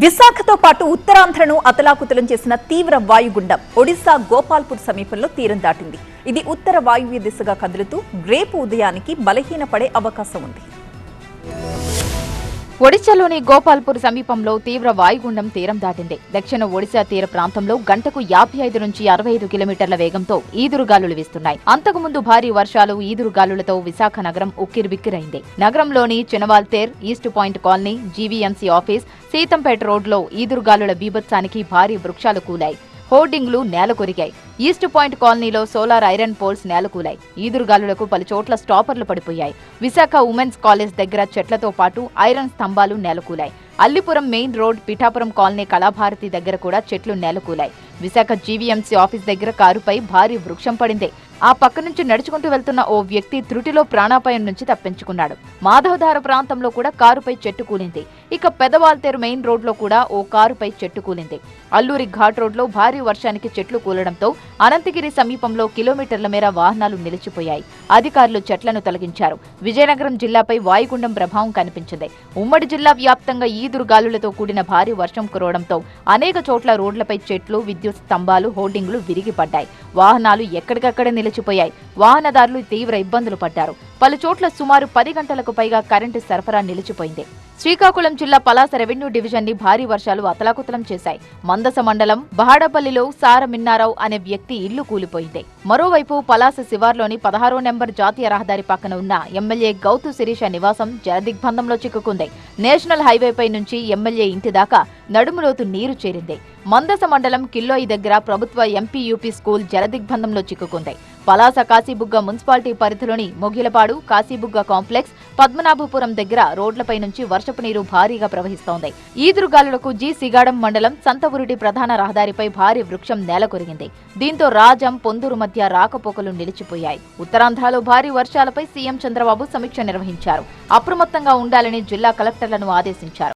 విశాఖతో పాటు ఉత్తరాంధ్రను అతలాకుతలం చేసిన తీవ్ర వాయుగుండం ఒడిశా గోపాల్పూర్ సమీపంలో తీరం దాటింది. ఇది ఉత్తర వాయువ్య దిశగా కదులుతూ రేపు ఉదయానికి బలహీనపడే అవకాశం ఉంది. ఒడిశాలోని గోపాల్పూర్ సమీపంలో తీవ్ర వాయుగుండం తీరం దాటింది. దక్షిణ ఒడిశా తీర ప్రాంతంలో గంటకు యాభై ఐదు నుంచి అరవై ఐదు కిలోమీటర్ల వేగంతో ఈదురుగాలులు వీస్తున్నాయి. అంతకుముందు భారీ వర్షాలు ఈదురుగాలులతో విశాఖ నగరం ఉక్కిరిబిక్కిరైంది. నగరంలోని Chinawaltair east point colony GVMC office Seethampeta రోడ్లో ఈదురుగాలుల బీభత్సానికి భారీ వృక్షాలు కూలాయి. హోర్డింగ్లు నేలకొరిగాయి. ఈస్ట్ పాయింట్ కాలనీలో సోలార్ ఐరన్ పోల్స్ నేలకూలాయి. ఈదురుగాలులకు పలు చోట్ల స్టాపర్లు పడిపోయాయి. విశాఖ ఉమెన్స్ కాలేజ్ దగ్గర చెట్లతో పాటు ఐరన్ స్తంభాలు నేలకూలాయి. Allipuram main road Pithapuram colony Kalabharati దగ్గర కూడా చెట్లు నేలకూలాయి. విశాఖ జీవీఎంసీ ఆఫీస్ దగ్గర కారుపై భారీ వృక్షం పడింది. ఆ పక్క నుంచి నడుచుకుంటూ వెళ్తున్న ఓ వ్యక్తి త్రుటిలో ప్రాణాపాయం నుంచి తప్పించుకున్నాడు. మాధవధార ప్రాంతంలో కూడా కారుపై చెట్టు కూలింది. ఇక పెదవాల్తేరు మెయిన్ రోడ్లో కూడా ఓ కారుపై చెట్టు కూలింది. అల్లూరి ఘాట్ రోడ్లో భారీ వర్షానికి చెట్లు కూలడంతో అనంతగిరి సమీపంలో కిలోమీటర్ల మేర వాహనాలు నిలిచిపోయాయి. అధికారులు చెట్లను తొలగించారు. విజయనగరం జిల్లాపై వాయుగుండం ప్రభావం కనిపించింది. ఉమ్మడి జిల్లా వ్యాప్తంగా ఈదురుగాలులతో కూడిన భారీ వర్షం కురవడంతో అనేక చోట్ల రోడ్లపై చెట్లు విద్యుత్ స్తంభాలు హోర్డింగ్లు విరిగి పడ్డాయి వాహనాలు ఎక్కడికక్కడ నిలిచిపోయాయి. వాహనదారులు తీవ్ర ఇబ్బందులు పడ్డారు. పలు చోట్ల సుమారు పది గంటలకు పైగా కరెంటు సరఫరా నిలిచిపోయింది. శ్రీకాకుళం జిల్లా పలాస రెవెన్యూ డివిజన్ని భారీ వర్షాలు అతలాకుతలం చేశాయి. మందస మండలం బహాడపల్లిలో సారమిన్నారావు అనే వ్యక్తి ఇల్లు కూలిపోయింది. మరోవైపు పలాస శివార్లోని పదహారో నెంబర్ జాతీయ రహదారి పక్కన ఉన్న ఎమ్మెల్యే గౌతు శిరీష నివాసం జలదిగ్బంధంలో చిక్కుకుంది. నేషనల్ హైవేపై నుంచి ఎమ్మెల్యే ఇంటి దాకా నడుములోతు నీరు చేరింది. మందస మండలం కిల్లోయి దగ్గర ప్రభుత్వ ఎంపీ యూపీ స్కూల్ జలదిగ్బంధంలో చిక్కుకుంది. పలాస కాశీబుగ్గ మున్సిపాలిటీ పరిధిలోని మొగిలపాడు కాశీబుగ్గ కాంప్లెక్స్ పద్మనాభపురం దగ్గర రోడ్లపై నుంచి వర్షపు నీరు భారీగా ప్రవహిస్తోంది. ఈదురుగాలులకు జి సిగాడం మండలం సంతవురిటి ప్రధాన రహదారిపై భారీ వృక్షం నేలకొరిగింది దీంతో రాజం పొందూరు మధ్య రాకపోకలు నిలిచిపోయాయి. ఉత్తరాంధ్రలో భారీ వర్షాలపై సీఎం చంద్రబాబు సమీక్ష నిర్వహించారు. అప్రమత్తంగా ఉండాలని జిల్లా కలెక్టర్లను ఆదేశించారు.